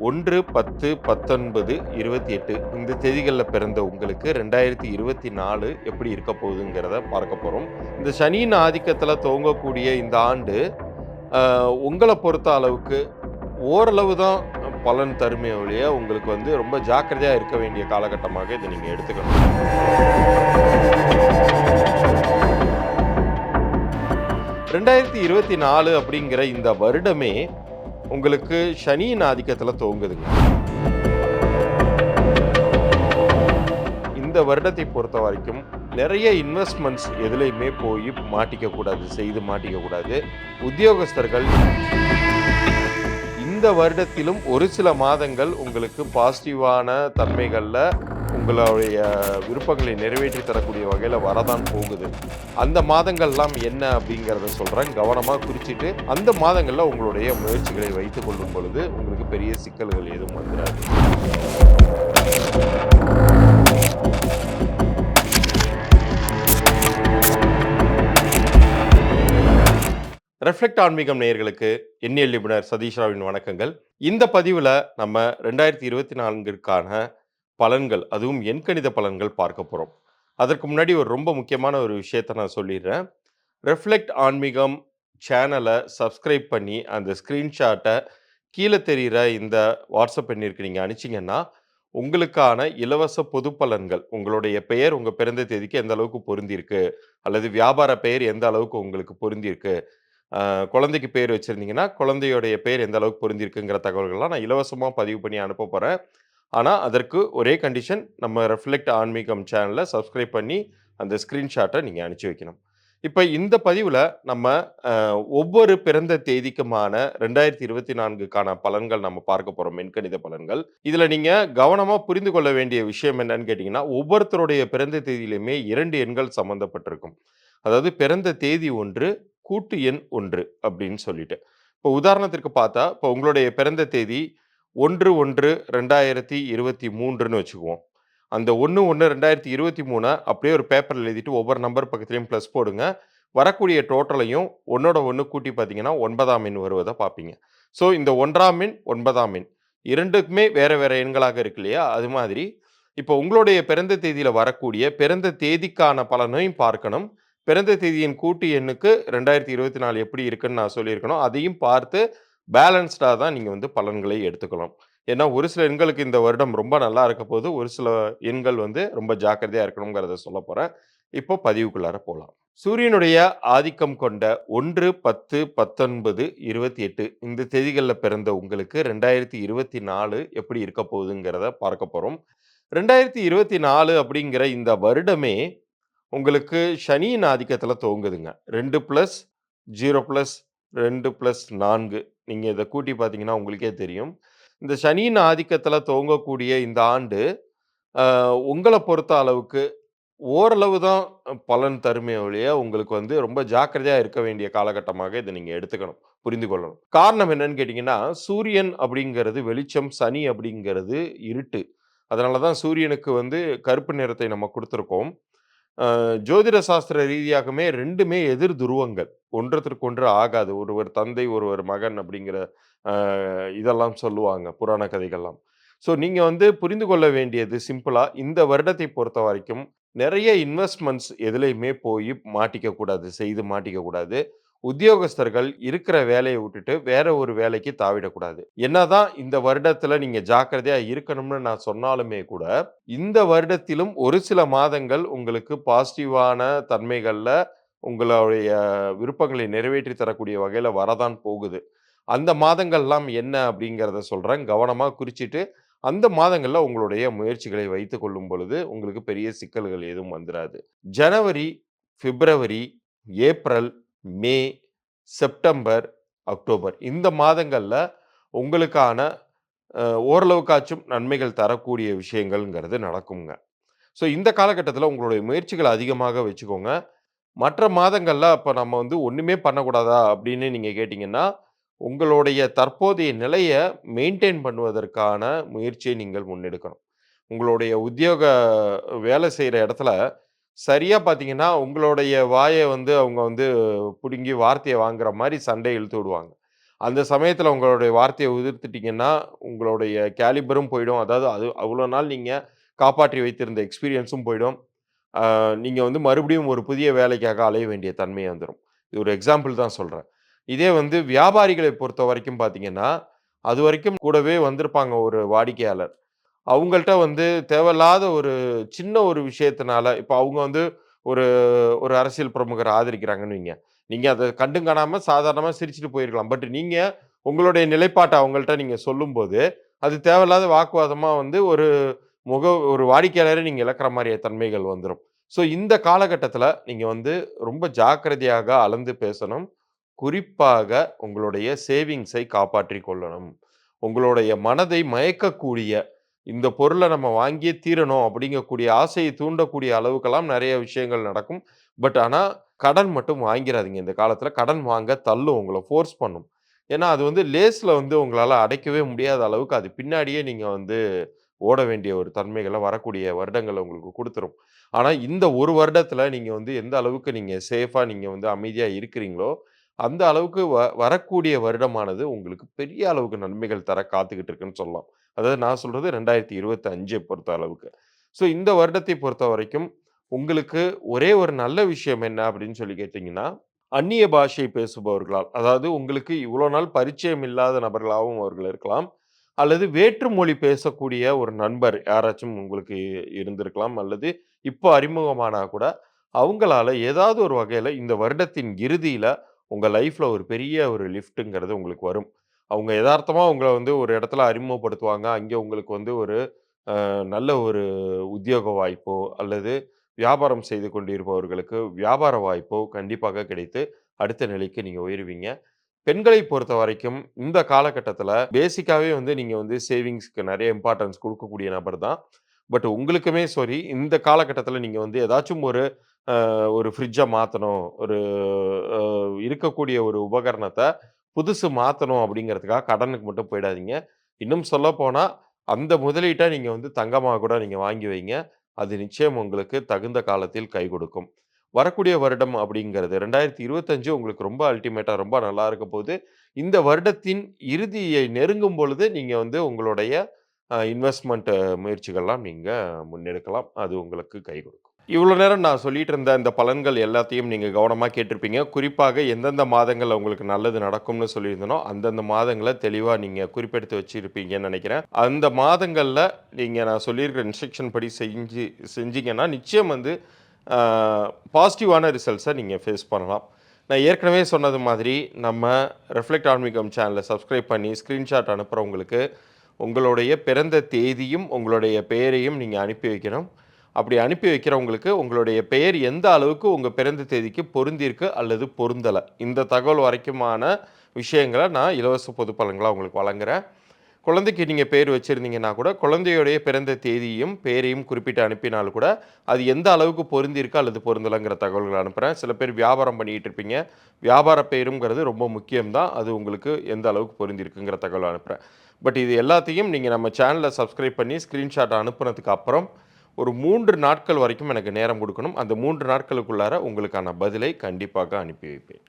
ஒன்று பத்து பத்தொன்பது இருபத்தி எட்டு இந்த தேதிகளில் பிறந்த உங்களுக்கு ரெண்டாயிரத்தி இருபத்தி நாலு எப்படி இருக்க போகுதுங்கிறத பார்க்க போகிறோம் இந்த சனியின் ஆதிக்கத்தில் துவங்கக்கூடிய இந்த ஆண்டு உங்களை பொறுத்த அளவுக்கு ஓரளவு தான் பலன் தருமே ஒழிய உங்களுக்கு வந்து ரொம்ப ஜாக்கிரதையாக இருக்க வேண்டிய காலகட்டமாக இதை நீங்கள் எடுத்துக்கணும். ரெண்டாயிரத்தி இருபத்தி நாலு அப்படிங்கிற இந்த வருடமே உங்களுக்கு சனியின் ஆதிக்கத்தில் துவங்குதுங்க இந்த வருடத்தை பொறுத்த வரைக்கும் நிறைய இன்வெஸ்ட்மெண்ட்ஸ் எதுலேயுமே போய் மாட்டிக்கக்கூடாது செய்து மாட்டிக்கக்கூடாது உத்தியோகஸ்தர்கள் இந்த வருடத்திலும் ஒரு சில மாதங்கள் உங்களுக்கு பாசிட்டிவான தன்மைகளில் உங்களுடைய விருப்பங்களை நிறைவேற்றி தரக்கூடிய வகையில் வரதான் போகுது. அந்த மாதங்கள்லாம் என்ன அப்படிங்கிறத சொல்கிறேன் கவனமாக குறிச்சிட்டு அந்த மாதங்களில் உங்களுடைய முயற்சிகளை வைத்து கொள்ளும் பொழுது உங்களுக்கு பெரிய சிக்கல்கள் எதுவும் வந்துடாது ரெஃப்ளெக்ட் ஆன்மீகம் நேயர்களுக்கு எண்ணியல் நிபுணர் சதீஷ் ராவின் வணக்கங்கள். இந்த பதிவில் நம்ம ரெண்டாயிரத்தி இருபத்தி நான்கிற்கான பலன்கள் அதுவும் எண்கணித பலன்கள் பார்க்க போகிறோம் அதற்கு முன்னாடி ஒரு ரொம்ப முக்கியமான ஒரு விஷயத்தை நான் சொல்லிடுறேன். ரெஃப்ளெக்ட் ஆன்மீகம் சேனலை சப்ஸ்கிரைப் பண்ணி அந்த ஸ்க்ரீன்ஷாட்டை கீழே தெரிகிற இந்த வாட்ஸ்அப் எண்ணிற்கு நீங்கள் அனுப்பிச்சிங்கன்னா உங்களுக்கான இலவச பொது பலன்கள் உங்களுடைய பெயர் உங்கள் பிறந்த தேதிக்கு எந்த அளவுக்கு பொருந்திருக்கு அல்லது வியாபார பெயர் எந்த அளவுக்கு உங்களுக்கு பொருந்திருக்கு குழந்தைக்கு பேர் வச்சுருந்தீங்கன்னா குழந்தையோடைய பேர் எந்த அளவுக்கு பொருந்திருக்குங்கிற தகவல்கள்லாம் நான் இலவசமாக பதிவு பண்ணி அனுப்ப போகிறேன் ஆனால் அதற்கு ஒரே கண்டிஷன் நம்ம ரெஃப்ளெக்ட் ஆன்மீகம் சேனலை சப்ஸ்கிரைப் பண்ணி அந்த ஸ்க்ரீன்ஷாட்டை நீங்கள் அனுப்பிச்சி வைக்கணும். இப்போ இந்த பதிவில் நம்ம ஒவ்வொரு பிறந்த தேதிக்குமான ரெண்டாயிரத்தி இருபத்தி நான்குக்கான பலன்கள் நம்ம பார்க்க போகிறோம் மென்கணித பலன்கள். இதில் நீங்கள் கவனமாக புரிந்து கொள்ள வேண்டிய விஷயம் என்னன்னு கேட்டிங்கன்னா ஒவ்வொருத்தருடைய பிறந்த தேதியிலுமே இரண்டு எண்கள் சம்மந்தப்பட்டிருக்கும் அதாவது பிறந்த தேதி ஒன்று கூட்டு எண் ஒன்று அப்படின்னு சொல்லிட்டு. இப்போ உதாரணத்திற்கு பார்த்தா இப்போ உங்களுடைய பிறந்த தேதி ஒன்று ஒன்று ரெண்டாயிரத்தி இருபத்தி மூன்றுன்னு வச்சுக்குவோம். அந்த ஒன்று ஒன்று ரெண்டாயிரத்தி இருபத்தி மூணை அப்படியே ஒரு பேப்பரில் எழுதிட்டு ஒவ்வொரு நம்பர் பக்கத்துலையும் ப்ளஸ் போடுங்க. வரக்கூடிய டோட்டலையும் ஒன்றோட ஒன்று கூட்டி பார்த்தீங்கன்னா ஒன்பதாம் எண் வருவதை பார்ப்பீங்க ஸோ இந்த ஒன்றாம் எண் ஒன்பதாம் எண். இரண்டுக்குமே வேறு வேறு எண்களாக இருக்கு இல்லையா? அது மாதிரி. இப்போ உங்களுடைய பிறந்த தேதியில் வரக்கூடிய பிறந்த தேதிக்கான பலனையும் பார்க்கணும். பிறந்த தேதியின் கூட்டு எண்ணுக்கு ரெண்டாயிரத்தி இருபத்தி நாலு எப்படி இருக்குன்னு நான் சொல்லியிருக்கணும். அதையும் பார்த்து பேலன்ஸ்டாக தான் நீங்கள் வந்து பலன்களை எடுத்துக்கலாம். ஏன்னா ஒரு சில எண்களுக்கு இந்த வருடம் ரொம்ப நல்லா இருக்க போது ஒரு சில எண்கள் வந்து ரொம்ப ஜாக்கிரதையாக இருக்கணுங்கிறத சொல்ல போகிறேன் இப்போ பதிவுக்குள்ளார போகலாம் சூரியனுடைய ஆதிக்கம் கொண்ட ஒன்று பத்து பத்தொன்பது இருபத்தி எட்டு இந்த தேதிகளில் பிறந்த உங்களுக்கு ரெண்டாயிரத்தி இருபத்தி நாலு எப்படி இருக்க போகுதுங்கிறத பார்க்க போகிறோம் ரெண்டாயிரத்தி இருபத்தி நாலு அப்படிங்கிற இந்த வருடமே உங்களுக்கு சனியின் ஆதிக்கத்தில் துவங்குதுங்க ரெண்டு ப்ளஸ் ஜீரோ ப்ளஸ் ரெண்டு ப்ளஸ் நான்கு. நீங்கள் இதை கூட்டி பார்த்தீங்கன்னா உங்களுக்கே தெரியும். இந்த சனியின் ஆதிக்கத்தில் துவங்கக்கூடிய இந்த ஆண்டு உங்களை பொறுத்த அளவுக்கு ஓரளவு தான் பலன் தருமே ஒழிய உங்களுக்கு வந்து ரொம்ப ஜாக்கிரதையாக இருக்க வேண்டிய காலகட்டமாக இதை நீங்கள் எடுத்துக்கணும் புரிந்து கொள்ளணும். காரணம் என்னன்னு கேட்டிங்கன்னா சூரியன் அப்படிங்கிறது வெளிச்சம் சனி அப்படிங்கிறது இருட்டு. அதனால தான் சூரியனுக்கு வந்து கருப்பு நிறத்தை நம்ம கொடுத்துருக்கோம். ஜோதிட சாஸ்திர ரீதியாகவே ரெண்டுமே எதிர் துருவங்கள். ஒன்றத்திற்கு ஒன்று ஆகாது. ஒருவர் தந்தை ஒருவர் மகன் அப்படிங்கிற அஹ், இதெல்லாம் சொல்லுவாங்க புராண கதைகள்லாம். ஸோ நீங்கள் வந்து புரிந்து கொள்ள வேண்டியது சிம்பிளாக இந்த வருடத்தை பொறுத்த வரைக்கும் நிறைய இன்வெஸ்ட்மெண்ட்ஸ் எதுலேயுமே போய் மாட்டிக்க கூடாது செய்து மாட்டிக்க கூடாது உத்தியோகஸ்தர்கள் இருக்கிற வேலையை விட்டுட்டு வேற ஒரு வேலைக்கு தாவிடக்கூடாது. என்னதான் இந்த வருடத்துல நீங்க ஜாக்கிரதையா இருக்கணும்னு நான் சொன்னாலுமே கூட இந்த வருடத்திலும் ஒரு சில மாதங்கள் உங்களுக்கு பாசிட்டிவான தன்மைகளில் உங்களுடைய விருப்பங்களை நிறைவேற்றி தரக்கூடிய வகையில் வரதான் போகுது. அந்த மாதங்கள்லாம் என்ன அப்படிங்கிறத சொல்கிறேன் கவனமாக குறிச்சிட்டு அந்த மாதங்களில் உங்களுடைய முயற்சிகளை வைத்து கொள்ளும் பொழுது உங்களுக்கு பெரிய சிக்கல்கள் எதுவும் வந்துடாது ஜனவரி பிப்ரவரி ஏப்ரல் மே செப்டம்பர் அக்டோபர். இந்த மாதங்களில் உங்களுக்கான ஓரளவுக்காச்சும் நன்மைகள் தரக்கூடிய விஷயங்கள்ங்கிறது நடக்குங்க. ஸோ இந்த காலகட்டத்தில் உங்களுடைய முயற்சிகளை அதிகமாக வச்சுக்கோங்க. மற்ற மாதங்களில் அப்போ நம்ம வந்து ஒன்றுமே பண்ணக்கூடாதா அப்படின்னு நீங்கள் கேட்டிங்கன்னா உங்களுடைய தற்போதைய நிலையை மெயின்டைன் பண்ணுவதற்கான முயற்சியை நீங்கள் முன்னெடுக்கணும். உங்களுடைய உத்தியோக வேலை செய்கிற இடத்துல சரியாக பார்த்தீங்கன்னா உங்களுடைய வாயை வந்து அவங்க வந்து பிடுங்கி வார்த்தையை வாங்குற மாதிரி சண்டை இழுத்து விடுவாங்க அந்த சமயத்தில் உங்களுடைய வார்த்தையை உதிர்த்துட்டிங்கன்னா உங்களுடைய கேலிபரும் போயிடும். அதாவது அது அவ்வளோ நாள் நீங்கள் காப்பாற்றி வைத்திருந்த எக்ஸ்பீரியன்ஸும் போயிடும். நீங்கள் வந்து மறுபடியும் ஒரு புதிய வேலைக்காக அலைய வேண்டிய தன்மை வந்துடும் இது ஒரு எக்ஸாம்பிள் தான் சொல்கிறேன் இதே வந்து வியாபாரிகளை பொறுத்த வரைக்கும் பார்த்தீங்கன்னா, அது வரைக்கும் கூடவே வந்திருப்பாங்க ஒரு வாடிக்கையாளர். அவங்கள்ட்ட வந்து தேவையில்லாத ஒரு சின்ன ஒரு விஷயத்தினால இப்போ அவங்க வந்து ஒரு ஒரு அரசியல் பிரமுகரை ஆதரிக்கிறாங்கன்னு வைங்க. நீங்க அதை கண்டும் காணாம சாதாரணமா சிரிச்சுட்டு போயிருக்கலாம். பட் நீங்க உங்களுடைய நிலைப்பாட்டை அவங்கள்ட்ட நீங்க சொல்லும்போது, அது தேவையில்லாத வாக்குவாதமா வந்து ஒரு முக ஒரு வாடிக்கையாளரை நீங்க இழக்கிற மாதிரிய தன்மைகள் வந்துடும் ஸோ இந்த காலகட்டத்தில் நீங்கள் வந்து ரொம்ப ஜாக்கிரதையாக அளந்து பேசணும். குறிப்பாக உங்களுடைய சேவிங்ஸை காப்பாற்றிக் கொள்ளணும். உங்களுடைய மனதை மயக்கக்கூடிய, இந்த பொருளை நம்ம வாங்கியே தீரணும் அப்படிங்கக்கூடிய ஆசையை தூண்டக்கூடிய அளவுக்கெல்லாம் நிறைய விஷயங்கள் நடக்கும். பட் ஆனால் கடன் மட்டும் வாங்கிறாதீங்க இந்த காலத்தில் கடன் வாங்க தள்ளும் உங்களை ஃபோர்ஸ் பண்ணும். ஏன்னா, அது வந்து லேஸில் வந்து உங்களால் அடைக்கவே முடியாத அளவுக்கு அது பின்னாடியே நீங்கள் வந்து ஓட வேண்டிய ஒரு தன்மைகளை வரக்கூடிய வருடங்களை உங்களுக்கு கொடுத்துரும் ஆனால் இந்த ஒரு வருடத்தில் நீங்கள் வந்து எந்த அளவுக்கு நீங்கள் சேஃபாக நீங்கள் வந்து அமைதியாக இருக்கிறீங்களோ, அந்த அளவுக்கு வ வரக்கூடிய வருடமானது உங்களுக்கு பெரிய அளவுக்கு நன்மைகள் தர காத்துக்கிட்டு இருக்குன்னு சொல்லலாம். அதாவது நான் சொல்கிறது ரெண்டாயிரத்தி இருபத்தி அஞ்சை பொறுத்த அளவுக்கு. ஸோ இந்த வருடத்தை பொறுத்த வரைக்கும் உங்களுக்கு ஒரே ஒரு நல்ல விஷயம் என்ன அப்படின்னு சொல்லி கேட்டிங்கன்னா அந்நிய பாஷை பேசுபவர்களால், அதாவது உங்களுக்கு இவ்வளோ நாள் பரிச்சயம் இல்லாத நபர்களாகவும் அவர்கள் இருக்கலாம். அல்லது வேற்று மொழி பேசக்கூடிய ஒரு நண்பர் யாராச்சும் உங்களுக்கு இருந்திருக்கலாம். அல்லது இப்போ அறிமுகமானா கூட, அவங்களால ஏதாவது ஒரு வகையில் இந்த வருடத்தின் இறுதியில் உங்கள் லைஃப்பில் ஒரு பெரிய ஒரு லிஃப்ட்டுங்கிறது உங்களுக்கு வரும். அவங்க எதார்த்தமாக உங்கள வந்து ஒரு இடத்துல அறிமுகப்படுத்துவாங்க. அங்கே உங்களுக்கு வந்து ஒரு அ நல்ல ஒரு உத்தியோக வாய்ப்போ, அல்லது வியாபாரம் செய்து கொண்டிருப்பவர்களுக்கு வியாபார வாய்ப்போ கண்டிப்பாக கிடைத்து, அடுத்த நிலைக்கு நீங்க உயருவீங்க. பெண்களை பொறுத்தவரைக்கும் இந்த காலகட்டத்தில பேசிக்காவே வந்து நீங்க வந்து சேவிங்ஸ்க்கு நெறைய இம்பார்ட்டன்ஸ் குடுக்கக்கூடிய நபர் தான். பட் உங்களுக்குமே சரி, இந்த காலகட்டத்தில நீங்க வந்து ஏதாச்சும் ஒரு அ ஒரு ஃப்ரிட்ஜ மாத்தணும். ஒரு அ இருக்கக்கூடிய ஒரு உபகரணத்த புதுசு மாற்றணும் அப்படிங்கிறதுக்காக கடனுக்கு மட்டும் போயிடாதீங்க. இன்னும் சொல்லப்போனா, அந்த முதலீட்டை நீங்கள் வந்து தங்கமாக கூட நீங்கள் வாங்கி வைங்க. அது நிச்சயம் உங்களுக்கு தகுந்த காலத்தில் கை கொடுக்கும். வரக்கூடிய வருடம் அப்படிங்கிறது 2025 உங்களுக்கு ரொம்ப அல்டிமேட்டாக ரொம்ப நல்லா இருக்க போது. இந்த வருடத்தின் இறுதியை நெருங்கும் பொழுது, நீங்கள் வந்து உங்களுடைய இன்வெஸ்ட்மெண்ட் முயற்சிகள்லாம் நீங்கள் முன்னெடுக்கலாம். அது உங்களுக்கு கை கொடுக்கும். இவ்வளோ நேரம் நான் சொல்லிட்டு இருந்த இந்த பலன்கள் எல்லாத்தையும் நீங்கள் கவனமாக கேட்டிருப்பீங்க. குறிப்பாக எந்தெந்த மாதங்களில் உங்களுக்கு நல்லது நடக்கும்னு சொல்லியிருந்தனோ, அந்தந்த மாதங்களை தெளிவாக நீங்கள் குறிப்பெடுத்து வச்சுருப்பீங்கன்னு நினைக்கிறேன் அந்த மாதங்களில் நீங்கள் நான் சொல்லியிருக்கிற இன்ஸ்ட்ரக்ஷன் படி செஞ்சு செஞ்சீங்கன்னா, நிச்சயம் வந்து பாசிட்டிவான ரிசல்ட்ஸை நீங்கள் ஃபேஸ் பண்ணலாம். நான் ஏற்கனவே சொன்னது மாதிரி, நம்ம ரெஃப்ளெக்ட் ஆன்மீகம் சேனலை சப்ஸ்கிரைப் பண்ணி ஸ்க்ரீன்ஷாட் அனுப்புறவங்களுக்கு, உங்களுடைய பிறந்த தேதியும், உங்களுடைய பெயரையும் நீங்கள் அனுப்பி வைக்கணும். அப்படி அனுப்பி வைக்கிறவங்களுக்கு, உங்களுடைய பெயர் எந்த அளவுக்கு உங்கள் பிறந்த தேதிக்கு பொருந்திருக்கு அல்லது பொருந்தலை இந்த தகவல் வரைக்குமான விஷயங்களை நான் இலவச பொது பலன்களாக உங்களுக்கு வழங்குறேன். குழந்தைக்கு நீங்கள் பேர் வச்சுருந்தீங்கன்னா கூட, குழந்தையுடைய பிறந்த தேதியும், பெயரையும் குறிப்பிட்டு அனுப்பினால் கூட, அது எந்த அளவுக்கு பொருந்திருக்கு அல்லது பொருந்தலைங்கிற தகவல்களை அனுப்புகிறேன் சில பேர் வியாபாரம் பண்ணிக்கிட்டு இருப்பீங்க. வியாபார பெயருங்கிறது ரொம்ப முக்கியம் தான். அது உங்களுக்கு எந்த அளவுக்கு பொருந்திருக்குங்கிற தகவல் அனுப்புகிறேன் பட் இது எல்லாத்தையும் நீங்கள் நம்ம சேனலை சப்ஸ்கிரைப் பண்ணி ஸ்க்ரீன்ஷாட் அனுப்புனதுக்கு அப்புறம், ஒரு மூன்று நாட்கள் வரைக்கும் எனக்கு நேரம் கொடுக்கணும் அந்த மூன்று நாட்களுக்குள்ளார உங்களுக்கான பதிலை கண்டிப்பாக அனுப்பி வைப்பேன்.